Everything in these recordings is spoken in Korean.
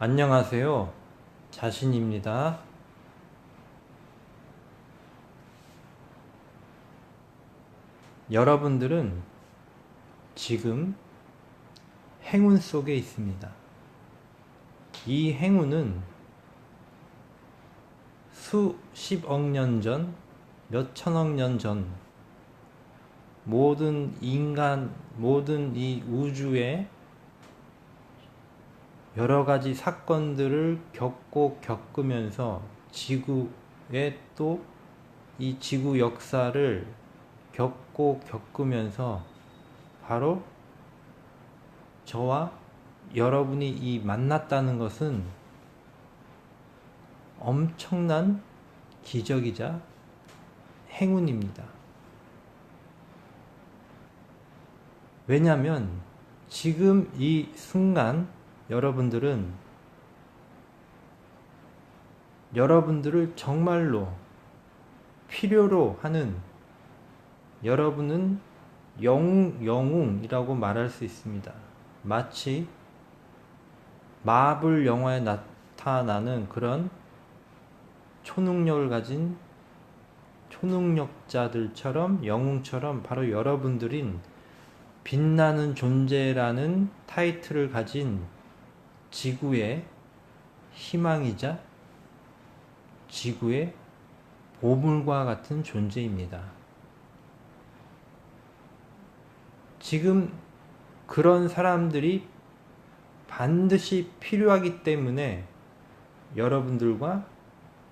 안녕하세요. 자신입니다. 여러분들은 지금 행운 속에 있습니다. 이 행운은 수십억 년 전, 몇천억 년 전, 모든 인간, 모든 이 우주의 여러 가지 사건들을 겪고 겪으면서 지구의 또이 지구 역사를 겪고 겪으면서 바로 저와 여러분이 이 만났다는 것은 엄청난 기적이자 행운입니다. 왜냐하면 지금 이 순간 여러분들은 여러분들을 정말로 필요로 하는 여러분은 영, 영웅이라고 말할 수 있습니다. 마치 마블 영화에 나타나는 그런 초능력을 가진 초능력자들처럼 영웅처럼 바로 여러분들인 빛나는 존재라는 타이틀을 가진 지구의 희망이자 지구의 보물과 같은 존재입니다. 지금 그런 사람들이 반드시 필요하기 때문에 여러분들과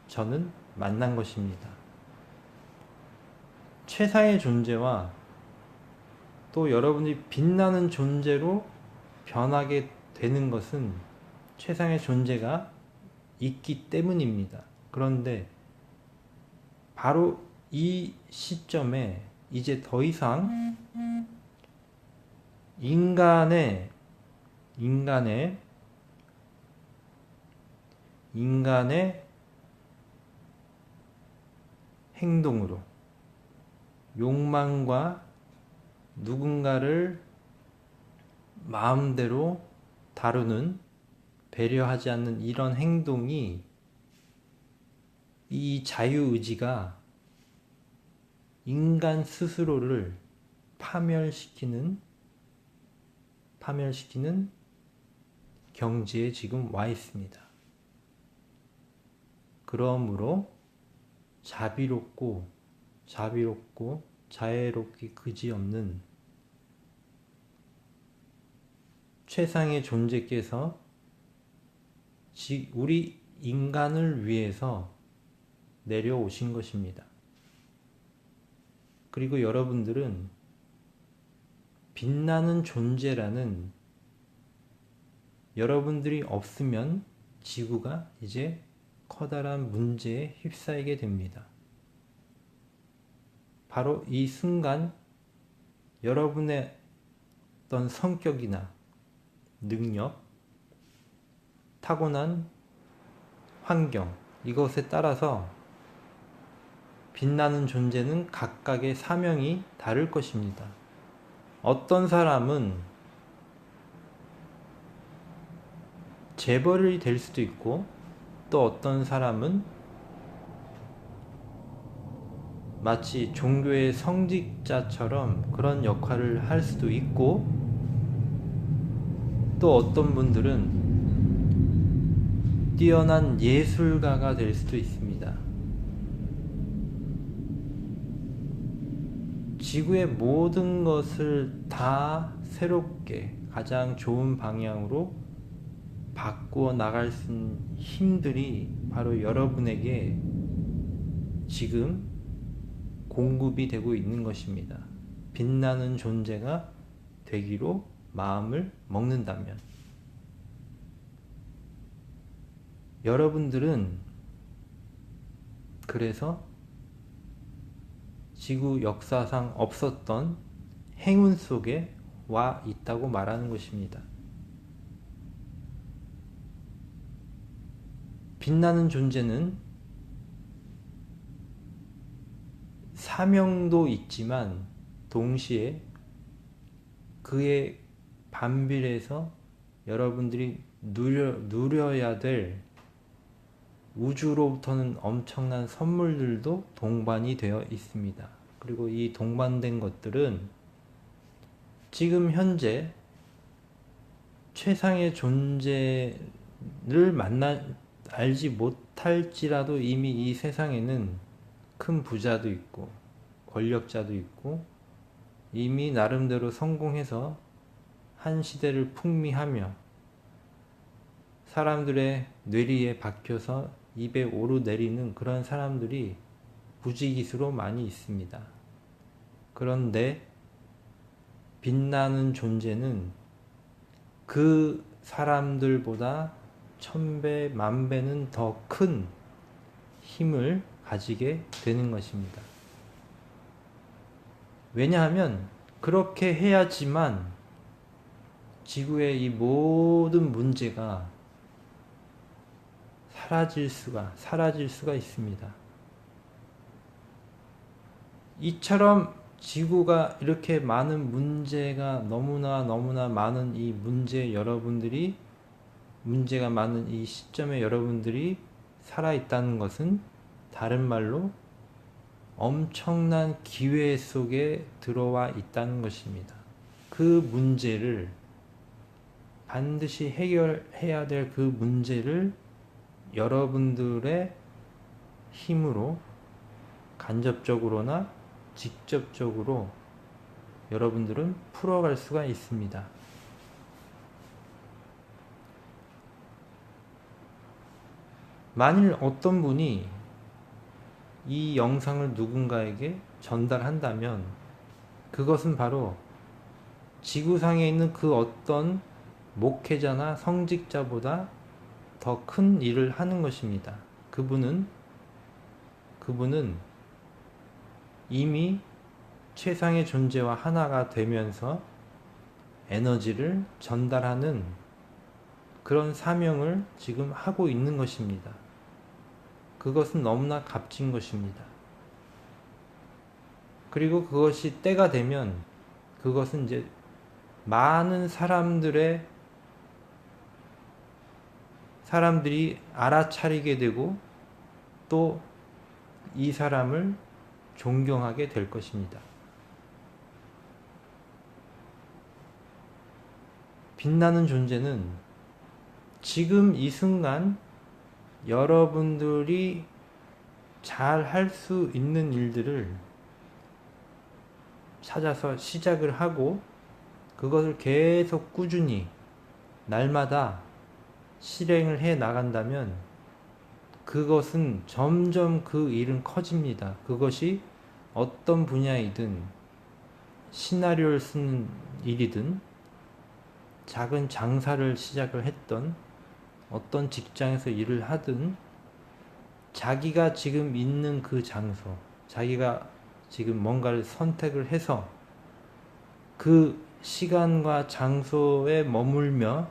저는 만난 것입니다. 최상의 존재와 또 여러분이 빛나는 존재로 변하게 되는 것은 최상의 존재가 있기 때문입니다. 그런데 바로 이 시점에 이제 더 이상 인간의 인간의 인간의 행동으로 욕망과 누군가를 마음대로 다루는 배려하지 않는 이런 행동이 이 자유의지가 인간 스스로를 파멸시키는 파멸시키는 경지에 지금 와 있습니다. 그러므로 자비롭고 자비롭고 자애롭기 그지없는 최상의 존재께서 우리 인간을 위해서 내려오신 것입니다. 그리고 여러분들은 빛나는 존재라는 여러분들이 없으면 지구가 이제 커다란 문제에 휩싸이게 됩니다. 바로 이 순간 여러분의 어떤 성격이나 능력, 타고난 환경, 이것에 따라서 빛나는 존재는 각각의 사명이 다를 것입니다. 어떤 사람은 재벌이 될 수도 있고 또 어떤 사람은 마치 종교의 성직자처럼 그런 역할을 할 수도 있고 또 어떤 분들은 뛰어난 예술가가 될 수도 있습니다. 지구의 모든 것을 다 새롭게 가장 좋은 방향으로 바꾸어 나갈 수 있는 힘들이 바로 여러분에게 지금 공급이 되고 있는 것입니다. 빛나는 존재가 되기로 마음을 먹는다면 여러분들은 그래서 지구 역사상 없었던 행운 속에 와 있다고 말하는 것입니다. 빛나는 존재는 사명도 있지만 동시에 그의 반비례해서 여러분들이 누려, 누려야 될 우주로부터는 엄청난 선물들도 동반이 되어 있습니다. 그리고 이 동반된 것들은 지금 현재 최상의 존재를 만나 알지 못할지라도 이미 이 세상에는 큰 부자도 있고 권력자도 있고 이미 나름대로 성공해서 한 시대를 풍미하며 사람들의 뇌리에 박혀서 입에 오르내리는 그런 사람들이 부지기수로 많이 있습니다. 그런데 빛나는 존재는 그 사람들보다 천배, 만배는 더 큰 힘을 가지게 되는 것입니다. 왜냐하면 그렇게 해야지만 지구의 이 모든 문제가 사라질 수가, 사라질 수가 있습니다. 이처럼 지구가 이렇게 많은 문제가 너무나 너무나 많은 이 문제 여러분들이 문제가 많은 이 시점에 여러분들이 살아 있다는 것은 다른 말로 엄청난 기회 속에 들어와 있다는 것입니다. 그 문제를 반드시 해결해야 될 그 문제를 여러분들의 힘으로 간접적으로나 직접적으로 여러분들은 풀어갈 수가 있습니다. 만일 어떤 분이 이 영상을 누군가에게 전달한다면 그것은 바로 지구상에 있는 그 어떤 목회자나 성직자보다 더 큰 일을 하는 것입니다. 그분은 그분은 이미 최상의 존재와 하나가 되면서 에너지를 전달하는 그런 사명을 지금 하고 있는 것입니다. 그것은 너무나 값진 것입니다. 그리고 그것이 때가 되면 그것은 이제 많은 사람들의 사람들이 알아차리게 되고 또 이 사람을 존경하게 될 것입니다. 빛나는 존재는 지금 이 순간 여러분들이 잘 할 수 있는 일들을 찾아서 시작을 하고 그것을 계속 꾸준히 날마다 실행을 해 나간다면 그것은 점점 그 일은 커집니다. 그것이 어떤 분야이든 시나리오를 쓰는 일이든 작은 장사를 시작을 했던 어떤 직장에서 일을 하든 자기가 지금 있는 그 장소, 자기가 지금 뭔가를 선택을 해서 그 시간과 장소에 머물며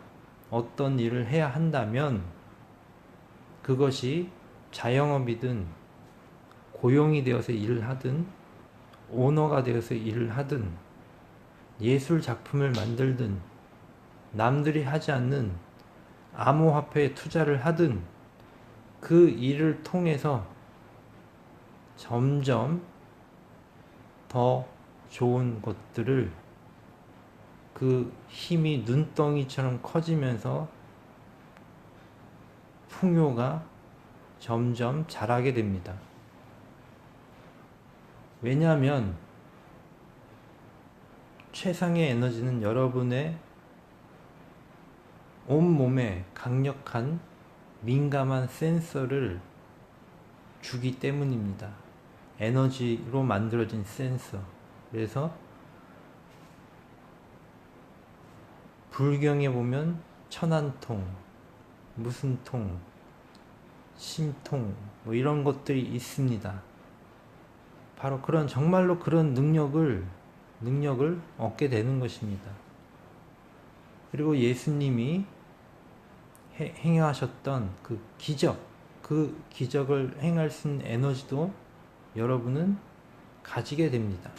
어떤 일을 해야 한다면 그것이 자영업이든 고용이 되어서 일을 하든 오너가 되어서 일을 하든 예술 작품을 만들든 남들이 하지 않는 암호화폐에 투자를 하든 그 일을 통해서 점점 더 좋은 것들을 그 힘이 눈덩이처럼 커지면서 풍요가 점점 자라게 됩니다. 왜냐하면 최상의 에너지는 여러분의 온몸에 강력한 민감한 센서를 주기 때문입니다. 에너지로 만들어진 센서. 그래서 불경에 보면 천안통, 무슨 통, 심통, 뭐 이런 것들이 있습니다. 바로 그런 정말로 그런 능력을 능력을 얻게 되는 것입니다. 그리고 예수님이 행하셨던 그 기적, 그 기적을 행할 수 있는 에너지도 여러분은 가지게 됩니다.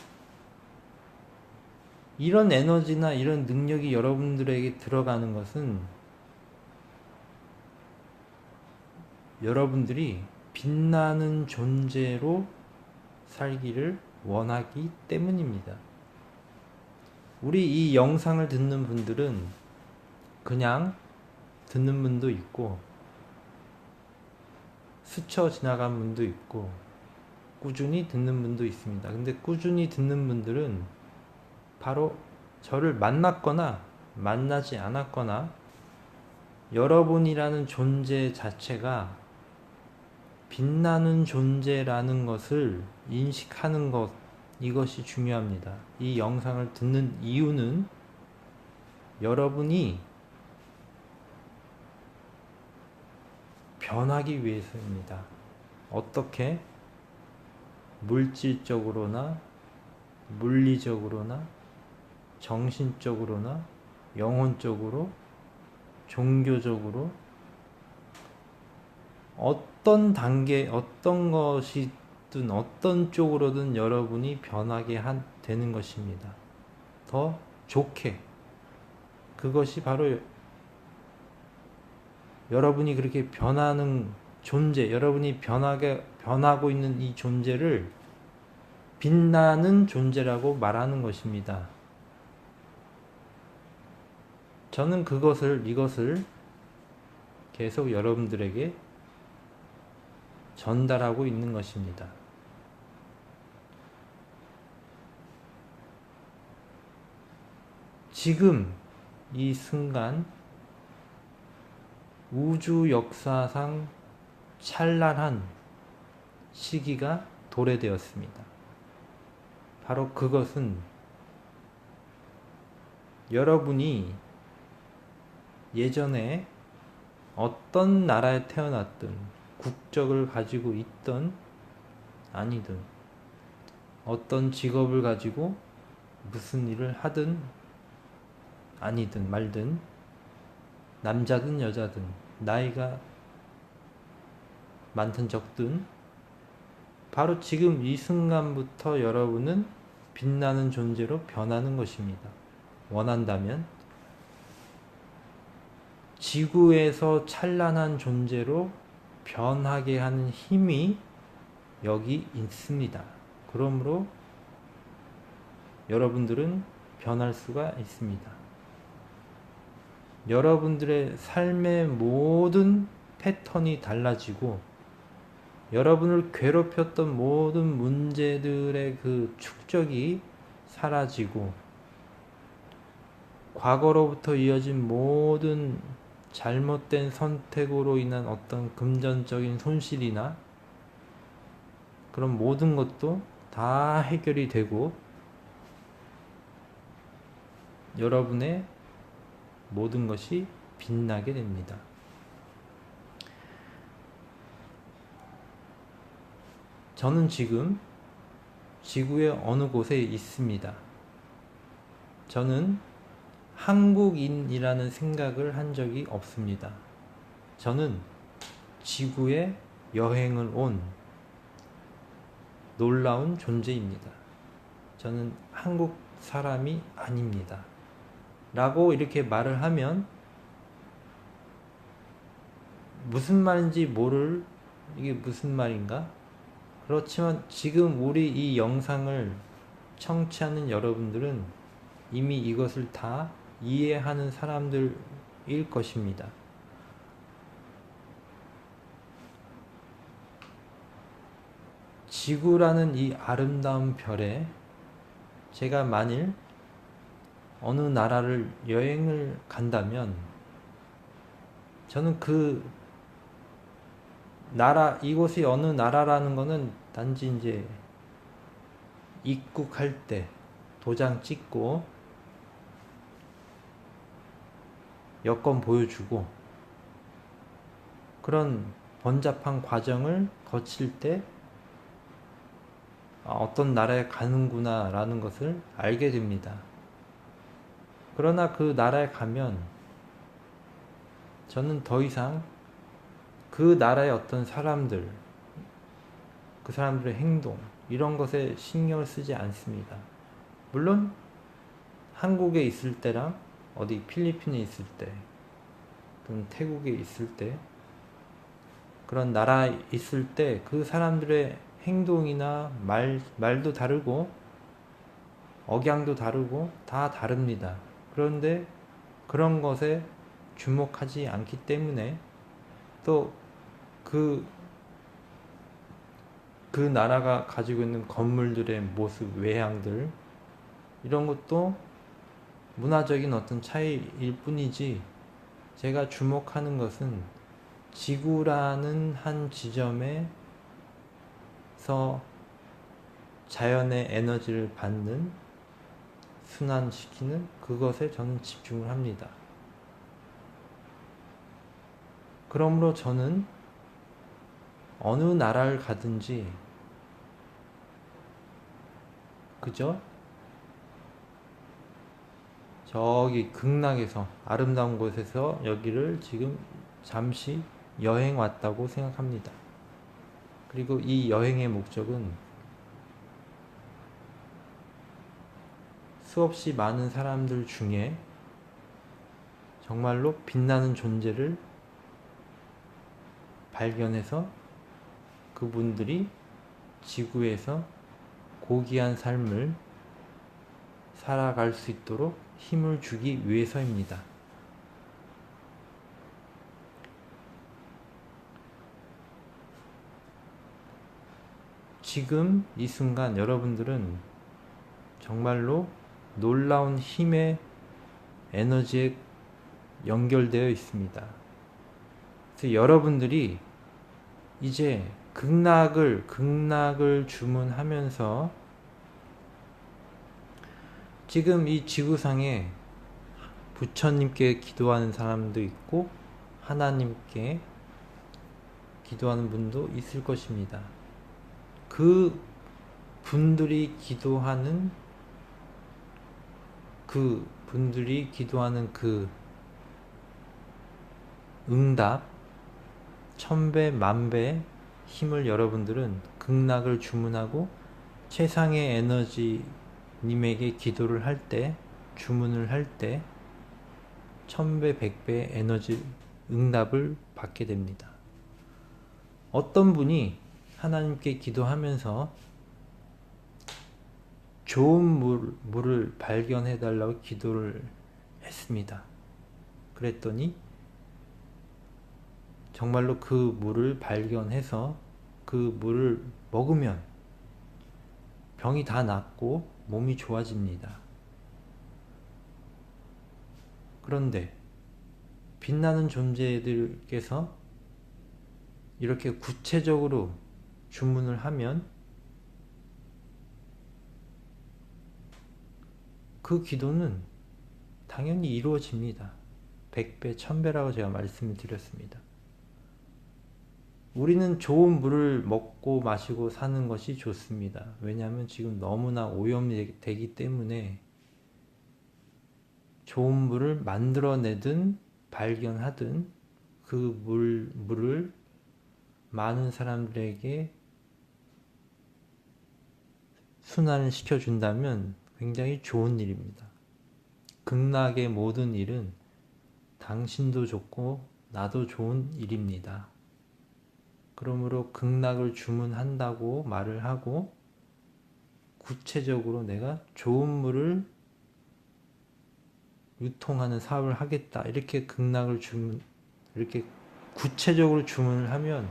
이런 에너지나 이런 능력이 여러분들에게 들어가는 것은 여러분들이 빛나는 존재로 살기를 원하기 때문입니다. 우리 이 영상을 듣는 분들은 그냥 듣는 분도 있고, 스쳐 지나간 분도 있고, 꾸준히 듣는 분도 있습니다. 근데 꾸준히 듣는 분들은 바로 저를 만났거나 만나지 않았거나 여러분이라는 존재 자체가 빛나는 존재라는 것을 인식하는 것, 이것이 중요합니다. 이 영상을 듣는 이유는 여러분이 변하기 위해서입니다. 어떻게? 물질적으로나 물리적으로나 정신적으로나 영혼적으로 종교적으로 어떤 단계 어떤 것이든 어떤 쪽으로든 여러분이 변하게 한, 되는 것입니다. 더 좋게 그것이 바로 여러분이 그렇게 변하는 존재, 여러분이 변하게 변하고 있는 이 존재를 빛나는 존재라고 말하는 것입니다. 저는 그것을 이것을 계속 여러분들에게 전달하고 있는 것입니다. 지금 이 순간 우주 역사상 찬란한 시기가 도래되었습니다. 바로 그것은 여러분이 예전에 어떤 나라에 태어났든 국적을 가지고 있던 아니든 어떤 직업을 가지고 무슨 일을 하든 아니든 말든 남자든 여자든 나이가 많든 적든 바로 지금 이 순간부터 여러분은 빛나는 존재로 변하는 것입니다. 원한다면 지구에서 찬란한 존재로 변하게 하는 힘이 여기 있습니다. 그러므로 여러분들은 변할 수가 있습니다. 여러분들의 삶의 모든 패턴이 달라지고 여러분을 괴롭혔던 모든 문제들의 그 축적이 사라지고 과거로부터 이어진 모든 잘못된 선택으로 인한 어떤 금전적인 손실이나 그런 모든 것도 다 해결이 되고 여러분의 모든 것이 빛나게 됩니다. 저는 지금 지구의 어느 곳에 있습니다. 저는 한국인이라는 생각을 한 적이 없습니다. 저는 지구에 여행을 온 놀라운 존재입니다. 저는 한국 사람이 아닙니다. 라고 이렇게 말을 하면 무슨 말인지 모를 이게 무슨 말인가? 그렇지만 지금 우리 이 영상을 청취하는 여러분들은 이미 이것을 다 이해하는 사람들일 것입니다. 지구라는 이 아름다운 별에 제가 만일 어느 나라를 여행을 간다면 저는 그 나라 이곳이 어느 나라라는 거는 단지 이제 입국할 때 도장 찍고 여권 보여주고 그런 번잡한 과정을 거칠 때 아, 어떤 나라에 가는구나 라는 것을 알게 됩니다. 그러나 그 나라에 가면 저는 더 이상 그 나라의 어떤 사람들, 그 사람들의 행동, 이런 것에 신경을 쓰지 않습니다. 물론 한국에 있을 때랑 어디 필리핀에 있을 때 또는 태국에 있을 때 그런 나라 있을 때 그 사람들의 행동이나 말, 말도 다르고 억양도 다르고 다 다릅니다. 그런데 그런 것에 주목하지 않기 때문에 또 그, 그 나라가 가지고 있는 건물들의 모습, 외향들, 이런 것도 문화적인 어떤 차이일 뿐이지 제가 주목하는 것은 지구라는 한 지점에서 자연의 에너지를 받는 순환시키는 그것에 저는 집중을 합니다. 그러므로 저는 어느 나라를 가든지 그죠? 저기 극락에서 아름다운 곳에서 여기를 지금 잠시 여행 왔다고 생각합니다. 그리고 이 여행의 목적은 수없이 많은 사람들 중에 정말로 빛나는 존재를 발견해서 그분들이 지구에서 고귀한 삶을 살아갈 수 있도록 힘을 주기 위해서입니다. 지금 이 순간 여러분들은 정말로 놀라운 힘의 에너지에 연결되어 있습니다. 그래서 여러분들이 이제 극락을 극락을 주문하면서 지금 이 지구상에 부처님께 기도하는 사람도 있고 하나님께 기도하는 분도 있을 것입니다. 그 분들이 기도하는 그 분들이 기도하는 그 응답 천배 만배 힘을 여러분들은 극락을 주문하고 최상의 에너지 님에게 기도를 할 때, 주문을 할 때, 천배, 백배 에너지 응답을 받게 됩니다. 어떤 분이 하나님께 기도하면서 좋은 물, 물을 발견해 달라고 기도를 했습니다. 그랬더니 정말로 그 물을 발견해서 그 물을 먹으면 병이 다 낫고 몸이 좋아집니다. 그런데 빛나는 존재들께서 이렇게 구체적으로 주문을 하면 그 기도는 당연히 이루어집니다. 100배, 1000배라고 제가 말씀을 드렸습니다. 우리는 좋은 물을 먹고 마시고 사는 것이 좋습니다. 왜냐하면 지금 너무나 오염되기 때문에 좋은 물을 만들어내든 발견하든 그 물, 물을 많은 사람들에게 순환을 시켜준다면 굉장히 좋은 일입니다. 극락의 모든 일은 당신도 좋고 나도 좋은 일입니다. 그러므로 극락을 주문한다고 말을 하고 구체적으로 내가 좋은 물을 유통하는 사업을 하겠다. 이렇게 극락을 주문, 이렇게 구체적으로 주문을 하면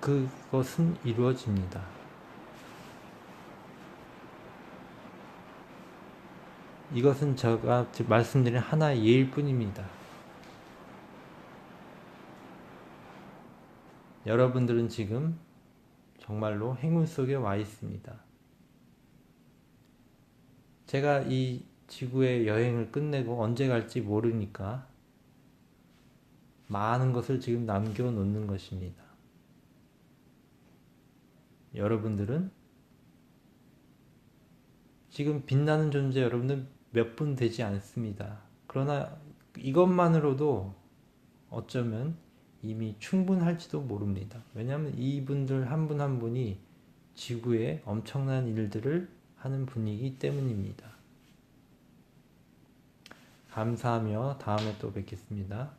그것은 이루어집니다. 이것은 제가 말씀드린 하나의 예일 뿐입니다. 여러분들은 지금 정말로 행운 속에 와 있습니다. 제가 이 지구의 여행을 끝내고 언제 갈지 모르니까 많은 것을 지금 남겨놓는 것입니다. 여러분들은 지금 빛나는 존재 여러분들 몇분 되지 않습니다. 그러나 이것만으로도 어쩌면 이미 충분할지도 모릅니다. 왜냐하면 이분들 한 분 한 분이 지구에 엄청난 일들을 하는 분이기 때문입니다. 감사하며 다음에 또 뵙겠습니다.